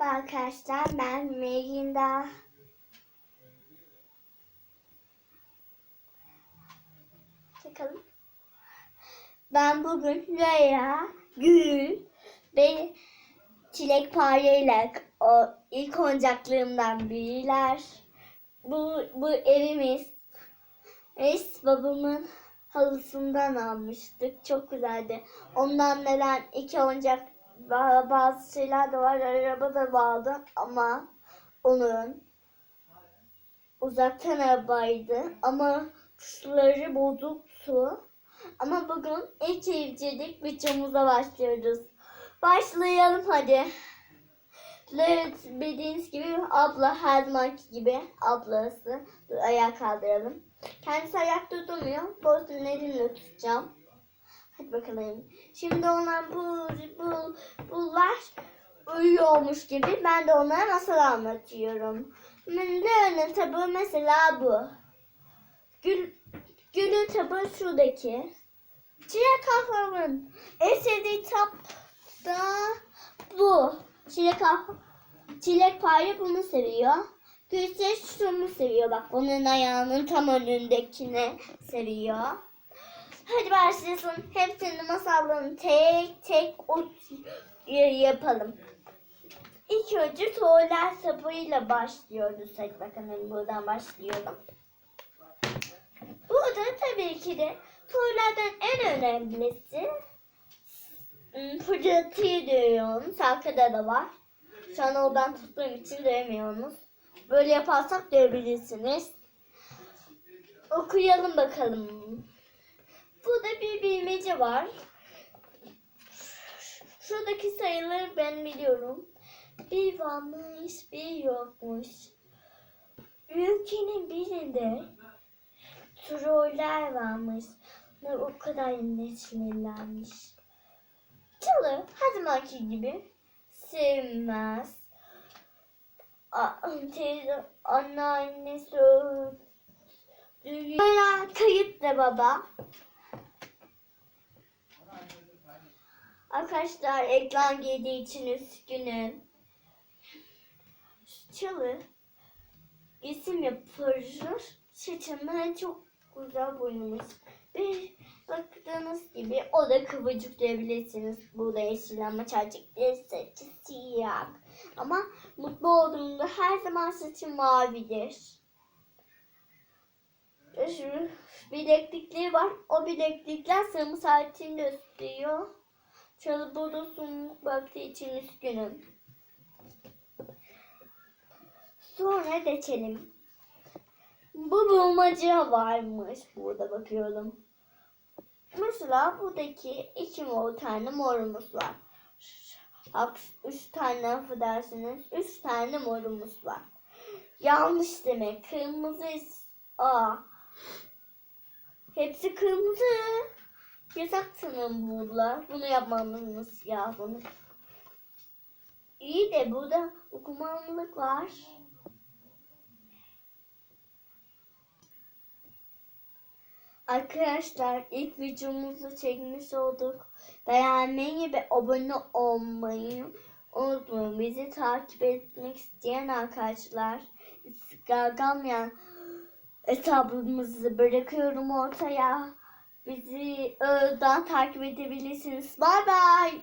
Merhaba arkadaşlar, ben Melinda. Bakalım. Ben bugün Rüya, Gül ve Çilek ile o ilk oyuncaklarımdan biriler. Bu, bu evimiz. Biz babamın halısından almıştık. Çok güzeldi. Ondan neden iki oyuncak bazı şeyler de var. Araba da vardı ama onun uzaktan arabaydı ama tuşları bozuktu. Ama bugün ilk evcilik videomuza başlıyoruz. Başlayalım hadi. Evet, bildiğiniz gibi abla her zamanki gibi ablası. Dur, ayağa kaldıralım. Kendisi ayakta durmuyor. Boğazını elimle tutacağım. Hadi bakalım. Şimdi onlar bu, bu, bunlar uyuyormuş gibi ben de onlara masal anlatıyorum. Leon'un tabu mesela bu. Gül, Gül'ün tabu şuradaki. Çilek kahvamın en sevdiği tat da bu. Çilek kahve, çilek payı bunu seviyor. Gül ise şunu seviyor. Bak onun ayağının tam önündekini seviyor. Hadi başlasın. Hepsinin masallarını tek tek yapalım. İlk önce tuvalet sapıyla başlıyoruz. Hadi bakalım buradan başlayalım. Burada tabii ki de tuvaletten en önemlisi hmm, fırçatıyı dövüyorsunuz. Arkada da var. Şu an oradan tuttuğum için dövemiyorsunuz. Böyle yaparsak dövebilirsiniz. Okuyalım bakalım. Burada bir bilmece var. Şuradaki sayıları ben biliyorum. Bir varmış, bir yokmuş. Ülkenin birinde troller varmış. Ve o kadar neşmelenmiş. Çalı her zamanki gibi sevmez. Teyze, anneannesi öldü. Da baba. Arkadaşlar ekran girdiği için üzgünüm. Çalı isim yapıyor. Saçını çok güzel boyamış. Bir baktığınız gibi o da kıvırcık diyebilirsiniz. Burada yeşil ama değil saçı siyah. Ama mutlu olduğumda her zaman saçım mavidir. Şu bileklikleri var. O bileklikler sarımı saatini gösteriyor. Çalı burada sunumluk baktığı için üzgünüm. Sonra geçelim. Bu bulmaca varmış. Burada bakıyorum. Mesela buradaki iki mor tane morumuz var. Haks- Üç tane affedersiniz. Üç tane morumuz var. Yanlış demek. Kırmızı A. Hepsi kırmızı. Yasak sanırım bunlar. Bunu yapmamız lazım. İyi de burada okumalık var. Arkadaşlar ilk videomuzu çekmiş olduk. Beğenmeyi ve abone olmayı unutmayın. Bizi takip etmek isteyen arkadaşlar Instagram hesabımızı bırakıyorum ortaya. Bizi e, oradan takip edebilirsiniz. Bay bay.